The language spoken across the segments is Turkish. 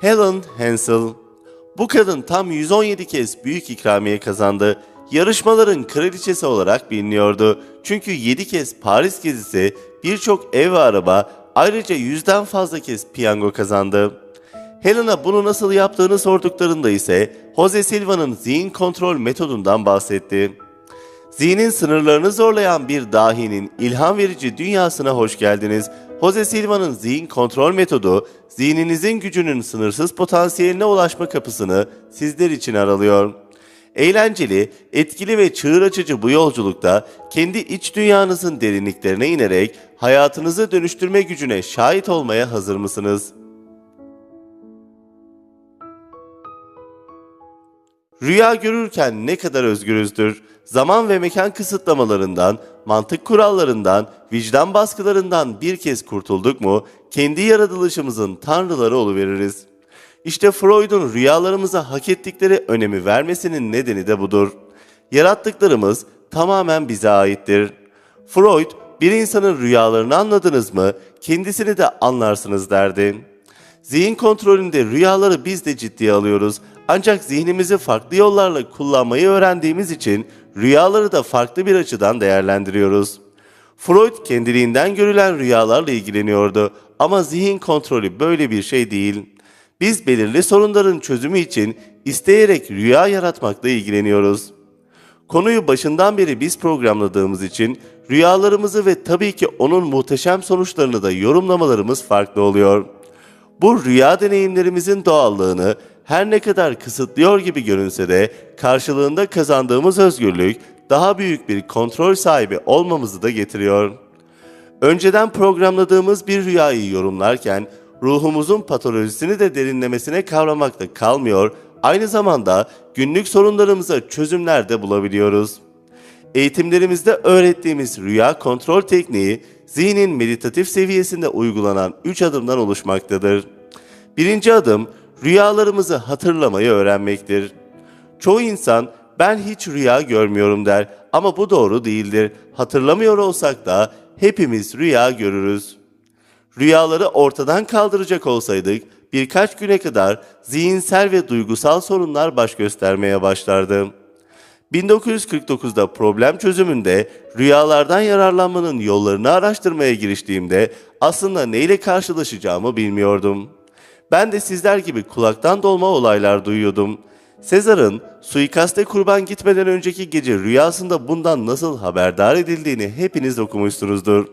Helen Hansel. Bu kadın tam 117 kez büyük ikramiye kazandı. Yarışmaların kraliçesi olarak biliniyordu. Çünkü 7 kez Paris gezisi, birçok ev ve araba, ayrıca yüzden fazla kez piyango kazandı. Helen'a bunu nasıl yaptığını sorduklarında ise Jose Silva'nın zihin kontrol metodundan bahsetti. Zihnin sınırlarını zorlayan bir dahinin ilham verici dünyasına hoş geldiniz. Jose Silva'nın zihin kontrol metodu, zihninizin gücünün sınırsız potansiyeline ulaşma kapısını sizler için aralıyor. Eğlenceli, etkili ve çığır açıcı bu yolculukta kendi iç dünyanızın derinliklerine inerek hayatınızı dönüştürme gücüne şahit olmaya hazır mısınız? Rüya görürken ne kadar özgürüzdür. Zaman ve mekan kısıtlamalarından, mantık kurallarından, vicdan baskılarından bir kez kurtulduk mu, kendi yaratılışımızın tanrıları oluveririz. İşte Freud'un rüyalarımıza hak ettikleri önemi vermesinin nedeni de budur. Yarattıklarımız tamamen bize aittir. Freud, bir insanın rüyalarını anladınız mı, kendisini de anlarsınız derdi. Zihin kontrolünde rüyaları biz de ciddiye alıyoruz. Ancak zihnimizi farklı yollarla kullanmayı öğrendiğimiz için rüyaları da farklı bir açıdan değerlendiriyoruz. Freud kendiliğinden görülen rüyalarla ilgileniyordu ama zihin kontrolü böyle bir şey değil. Biz belirli sorunların çözümü için isteyerek rüya yaratmakla ilgileniyoruz. Konuyu başından beri biz programladığımız için rüyalarımızı ve tabii ki onun muhteşem sonuçlarını da yorumlamalarımız farklı oluyor. Bu rüya deneyimlerimizin doğallığını her ne kadar kısıtlıyor gibi görünse de karşılığında kazandığımız özgürlük daha büyük bir kontrol sahibi olmamızı da getiriyor. Önceden programladığımız bir rüyayı yorumlarken ruhumuzun patolojisini de derinlemesine kavramakta kalmıyor, aynı zamanda günlük sorunlarımıza çözümler de bulabiliyoruz. Eğitimlerimizde öğrettiğimiz rüya kontrol tekniği zihnin meditatif seviyesinde uygulanan 3 adımdan oluşmaktadır. Birinci adım rüyalarımızı hatırlamayı öğrenmektir. Çoğu insan ben hiç rüya görmüyorum der ama bu doğru değildir. Hatırlamıyor olsak da hepimiz rüya görürüz. Rüyaları ortadan kaldıracak olsaydık birkaç güne kadar zihinsel ve duygusal sorunlar baş göstermeye başlardı. 1949'da problem çözümünde rüyalardan yararlanmanın yollarını araştırmaya giriştiğimde aslında neyle karşılaşacağımı bilmiyordum. Ben de sizler gibi kulaktan dolma olaylar duyuyordum. Sezar'ın suikaste kurban gitmeden önceki gece rüyasında bundan nasıl haberdar edildiğini hepiniz okumuşsunuzdur.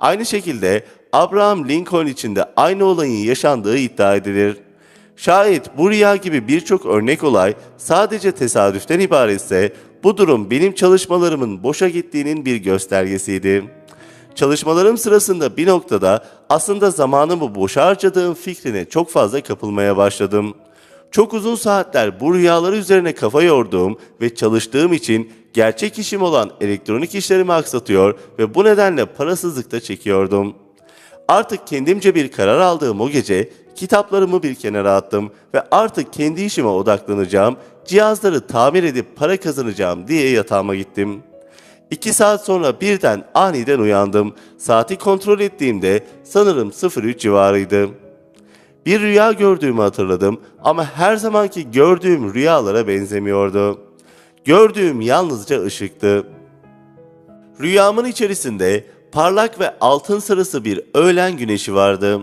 Aynı şekilde Abraham Lincoln için de aynı olayın yaşandığı iddia edilir. Şayet bu rüya gibi birçok örnek olay sadece tesadüften ibaretse bu durum benim çalışmalarımın boşa gittiğinin bir göstergesiydi. Çalışmalarım sırasında bir noktada aslında zamanımı boşa harcadığım fikrine çok fazla kapılmaya başladım. Çok uzun saatler bu rüyaları üzerine kafa yorduğum ve çalıştığım için gerçek işim olan elektronik işlerimi aksatıyor ve bu nedenle parasızlıkta çekiyordum. Artık kendimce bir karar aldığım o gece kitaplarımı bir kenara attım ve artık kendi işime odaklanacağım, cihazları tamir edip para kazanacağım diye yatağıma gittim. İki saat sonra birden aniden uyandım. Saati kontrol ettiğimde sanırım 03 civarıydı. Bir rüya gördüğümü hatırladım ama her zamanki gördüğüm rüyalara benzemiyordu. Gördüğüm yalnızca ışıktı. Rüyamın içerisinde parlak ve altın sarısı bir öğlen güneşi vardı.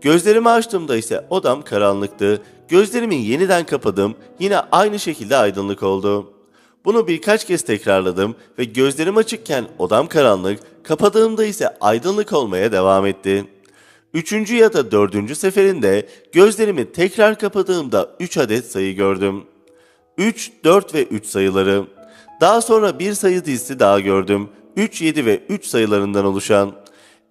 Gözlerimi açtığımda ise odam karanlıktı. Gözlerimi yeniden kapadım. Yine aynı şekilde aydınlık oldu. Bunu birkaç kez tekrarladım ve gözlerim açıkken odam karanlık, kapadığımda ise aydınlık olmaya devam etti. Üçüncü ya da dördüncü seferinde gözlerimi tekrar kapadığımda 3 adet sayı gördüm. 3, 4 ve 3 sayıları. Daha sonra bir sayı dizisi daha gördüm. 3, 7 ve 3 sayılarından oluşan.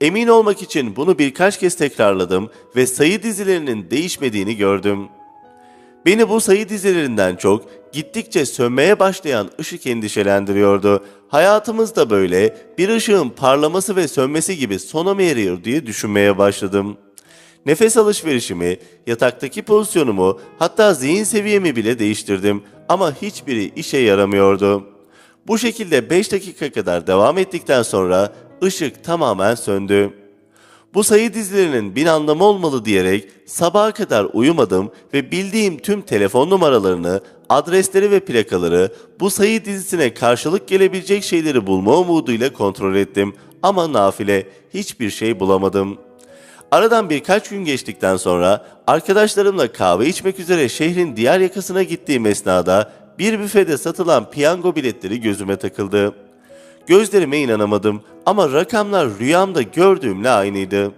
Emin olmak için bunu birkaç kez tekrarladım ve sayı dizilerinin değişmediğini gördüm. Beni bu sayı dizilerinden çok gittikçe sönmeye başlayan ışık endişelendiriyordu. Hayatımız da böyle bir ışığın parlaması ve sönmesi gibi sona mı eriyor diye düşünmeye başladım. Nefes alışverişimi, yataktaki pozisyonumu, hatta zihin seviyemi bile değiştirdim ama hiçbiri işe yaramıyordu. Bu şekilde 5 dakika kadar devam ettikten sonra ışık tamamen söndü. Bu sayı dizilerinin bin anlamı olmalı diyerek sabaha kadar uyumadım ve bildiğim tüm telefon numaralarını, adresleri ve plakaları bu sayı dizisine karşılık gelebilecek şeyleri bulma umuduyla kontrol ettim ama nafile hiçbir şey bulamadım. Aradan birkaç gün geçtikten sonra arkadaşlarımla kahve içmek üzere şehrin diğer yakasına gittiğim esnada bir büfede satılan piyango biletleri gözüme takıldı. Gözlerime inanamadım ama rakamlar rüyamda gördüğümle aynıydı.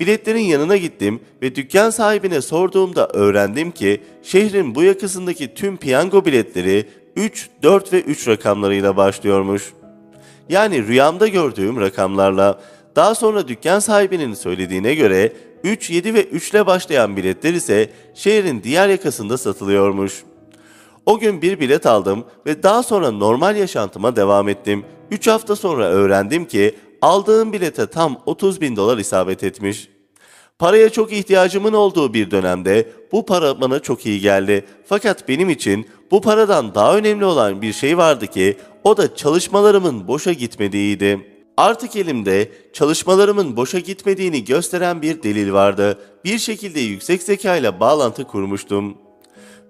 Biletlerin yanına gittim ve dükkan sahibine sorduğumda öğrendim ki şehrin bu yakasındaki tüm piyango biletleri 3, 4 ve 3 rakamlarıyla başlıyormuş. Yani rüyamda gördüğüm rakamlarla. Daha sonra dükkan sahibinin söylediğine göre 3, 7 ve 3 ile başlayan biletler ise şehrin diğer yakasında satılıyormuş. O gün bir bilet aldım ve daha sonra normal yaşantıma devam ettim. 3 hafta sonra öğrendim ki aldığım bilete tam 30 bin dolar isabet etmiş. Paraya çok ihtiyacımın olduğu bir dönemde bu para bana çok iyi geldi. Fakat benim için bu paradan daha önemli olan bir şey vardı ki o da çalışmalarımın boşa gitmediğiydi. Artık elimde çalışmalarımın boşa gitmediğini gösteren bir delil vardı. Bir şekilde yüksek zeka ile bağlantı kurmuştum.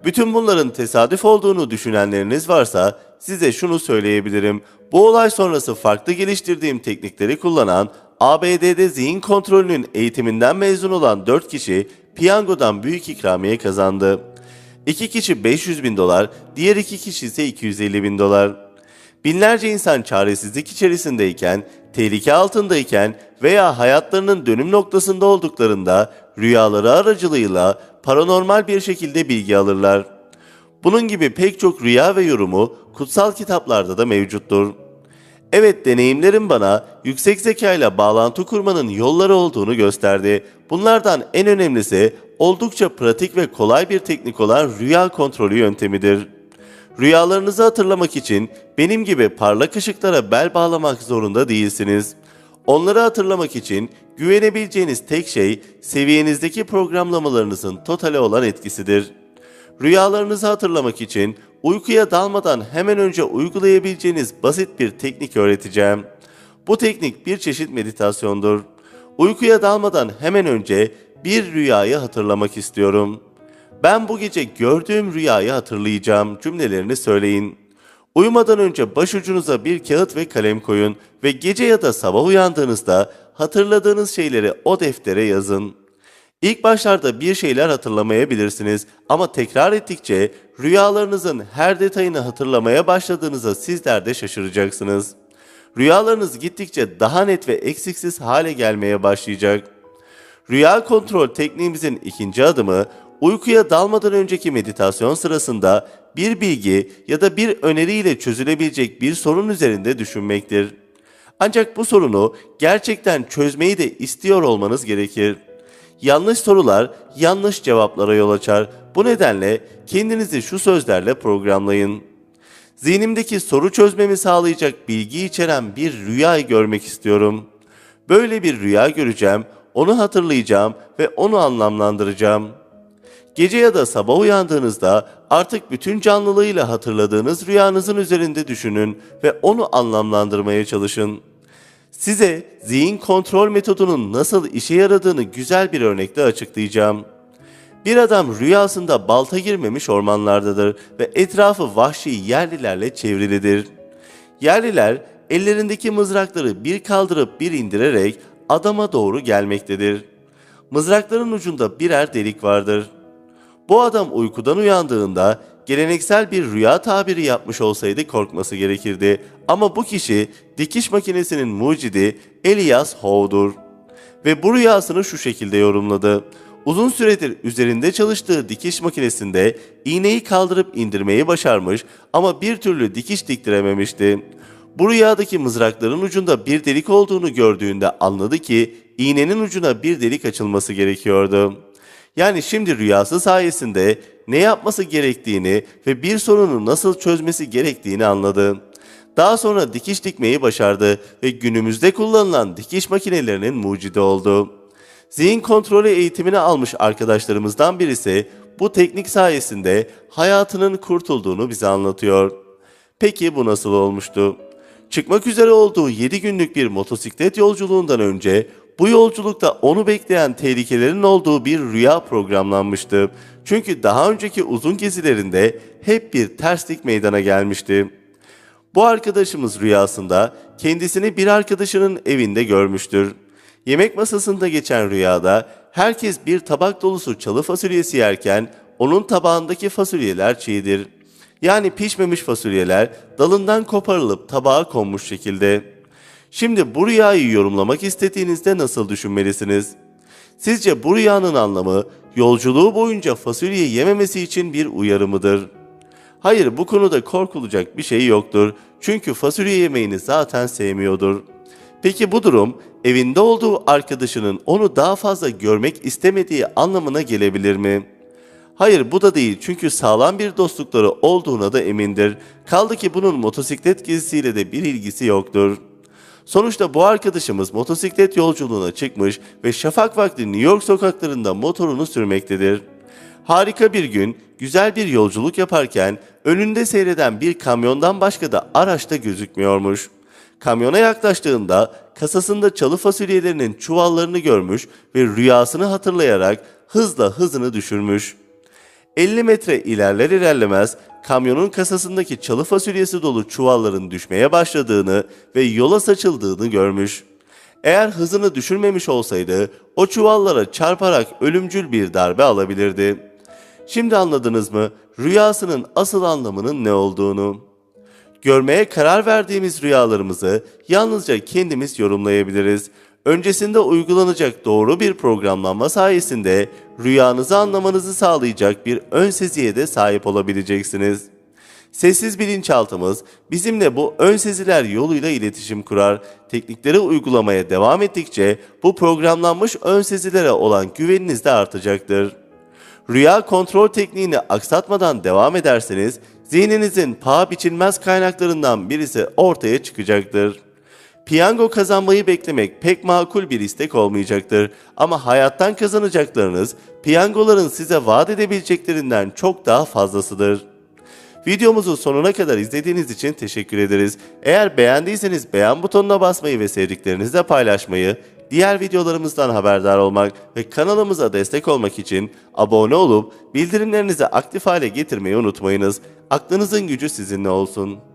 Bütün bunların tesadüf olduğunu düşünenleriniz varsa size şunu söyleyebilirim. Bu olay sonrası farklı geliştirdiğim teknikleri kullanan ABD'de zihin kontrolünün eğitiminden mezun olan 4 kişi piyangodan büyük ikramiye kazandı. 2 kişi 500 bin dolar, diğer 2 kişi ise 250 bin dolar. Binlerce insan çaresizlik içerisindeyken, tehlike altındayken veya hayatlarının dönüm noktasında olduklarında rüyaları aracılığıyla paranormal bir şekilde bilgi alırlar. Bunun gibi pek çok rüya ve yorumu kutsal kitaplarda da mevcuttur. Evet deneyimlerim bana yüksek zeka ile bağlantı kurmanın yolları olduğunu gösterdi. Bunlardan en önemlisi oldukça pratik ve kolay bir teknik olan rüya kontrolü yöntemidir. Rüyalarınızı hatırlamak için benim gibi parlak ışıklara bel bağlamak zorunda değilsiniz. Onları hatırlamak için güvenebileceğiniz tek şey seviyenizdeki programlamalarınızın totale olan etkisidir. Rüyalarınızı hatırlamak için uykuya dalmadan hemen önce uygulayabileceğiniz basit bir teknik öğreteceğim. Bu teknik bir çeşit meditasyondur. Uykuya dalmadan hemen önce bir rüyayı hatırlamak istiyorum. Ben bu gece gördüğüm rüyayı hatırlayacağım cümlelerini söyleyin. Uyumadan önce başucunuza bir kağıt ve kalem koyun ve gece ya da sabah uyandığınızda hatırladığınız şeyleri o deftere yazın. İlk başlarda bir şeyler hatırlamayabilirsiniz ama tekrar ettikçe rüyalarınızın her detayını hatırlamaya başladığınızda sizler de şaşıracaksınız. Rüyalarınız gittikçe daha net ve eksiksiz hale gelmeye başlayacak. Rüya kontrol tekniğimizin ikinci adımı uykuya dalmadan önceki meditasyon sırasında bir bilgi ya da bir öneriyle çözülebilecek bir sorun üzerinde düşünmektir. Ancak bu sorunu gerçekten çözmeyi de istiyor olmanız gerekir. Yanlış sorular yanlış cevaplara yol açar. Bu nedenle kendinizi şu sözlerle programlayın. Zihnimdeki soru çözmemi sağlayacak bilgi içeren bir rüya görmek istiyorum. Böyle bir rüya göreceğim, onu hatırlayacağım ve onu anlamlandıracağım. Gece ya da sabah uyandığınızda artık bütün canlılığıyla hatırladığınız rüyanızın üzerinde düşünün ve onu anlamlandırmaya çalışın. Size zihin kontrol metodunun nasıl işe yaradığını güzel bir örnekle açıklayacağım. Bir adam rüyasında balta girmemiş ormanlardadır ve etrafı vahşi yerlilerle çevrilidir. Yerliler ellerindeki mızrakları bir kaldırıp bir indirerek adama doğru gelmektedir. Mızrakların ucunda birer delik vardır. Bu adam uykudan uyandığında geleneksel bir rüya tabiri yapmış olsaydı korkması gerekirdi. Ama bu kişi dikiş makinesinin mucidi Elias Howe'dur. Ve bu rüyasını şu şekilde yorumladı. Uzun süredir üzerinde çalıştığı dikiş makinesinde iğneyi kaldırıp indirmeyi başarmış ama bir türlü dikiş diktirememişti. Bu rüyadaki mızrakların ucunda bir delik olduğunu gördüğünde anladı ki iğnenin ucuna bir delik açılması gerekiyordu. Yani şimdi rüyası sayesinde ne yapması gerektiğini ve bir sorunu nasıl çözmesi gerektiğini anladı. Daha sonra dikiş dikmeyi başardı ve günümüzde kullanılan dikiş makinelerinin mucidi oldu. Zihin kontrolü eğitimini almış arkadaşlarımızdan birisi bu teknik sayesinde hayatının kurtulduğunu bize anlatıyor. Peki bu nasıl olmuştu? Çıkmak üzere olduğu 7 günlük bir motosiklet yolculuğundan önce Bu yolculukta onu bekleyen tehlikelerin olduğu bir rüya programlanmıştı. Çünkü daha önceki uzun gezilerinde hep bir terslik meydana gelmişti. Bu arkadaşımız rüyasında kendisini bir arkadaşının evinde görmüştür. Yemek masasında geçen rüyada herkes bir tabak dolusu çalı fasulyesi yerken onun tabağındaki fasulyeler çiğdir. Yani pişmemiş fasulyeler dalından koparılıp tabağa konmuş şekilde. Şimdi bu rüyayı yorumlamak istediğinizde nasıl düşünmelisiniz? Sizce bu rüyanın anlamı yolculuğu boyunca fasulye yememesi için bir uyarı mıdır? Hayır bu konuda korkulacak bir şey yoktur. Çünkü fasulye yemeğini zaten sevmiyordur. Peki bu durum evinde olduğu arkadaşının onu daha fazla görmek istemediği anlamına gelebilir mi? Hayır bu da değil çünkü sağlam bir dostlukları olduğuna da emindir. Kaldı ki bunun motosiklet gezisiyle de bir ilgisi yoktur. Sonuçta bu arkadaşımız motosiklet yolculuğuna çıkmış ve şafak vakti New York sokaklarında motorunu sürmektedir. Harika bir gün, güzel bir yolculuk yaparken önünde seyreden bir kamyondan başka da araçta gözükmüyormuş. Kamyona yaklaştığında kasasında çalı fasulyelerinin çuvallarını görmüş ve rüyasını hatırlayarak hızla hızını düşürmüş. 50 metre ilerler ilerlemez kamyonun kasasındaki çalı fasulyesi dolu çuvalların düşmeye başladığını ve yola saçıldığını görmüş. Eğer hızını düşürmemiş olsaydı o çuvallara çarparak ölümcül bir darbe alabilirdi. Şimdi anladınız mı rüyasının asıl anlamının ne olduğunu? Görmeye karar verdiğimiz rüyalarımızı yalnızca kendimiz yorumlayabiliriz. Öncesinde uygulanacak doğru bir programlanma sayesinde rüyanızı anlamanızı sağlayacak bir ön seziye de sahip olabileceksiniz. Sessiz bilinçaltımız bizimle bu ön seziler yoluyla iletişim kurar. Teknikleri uygulamaya devam ettikçe bu programlanmış ön sezilere olan güveniniz de artacaktır. Rüya kontrol tekniğini aksatmadan devam ederseniz zihninizin paha biçilmez kaynaklarından birisi ortaya çıkacaktır. Piyango kazanmayı beklemek pek makul bir istek olmayacaktır ama hayattan kazanacaklarınız piyangoların size vaat edebileceklerinden çok daha fazlasıdır. Videomuzu sonuna kadar izlediğiniz için teşekkür ederiz. Eğer beğendiyseniz beğen butonuna basmayı ve sevdiklerinizle paylaşmayı, diğer videolarımızdan haberdar olmak ve kanalımıza destek olmak için abone olup bildirimlerinizi aktif hale getirmeyi unutmayınız. Aklınızın gücü sizinle olsun.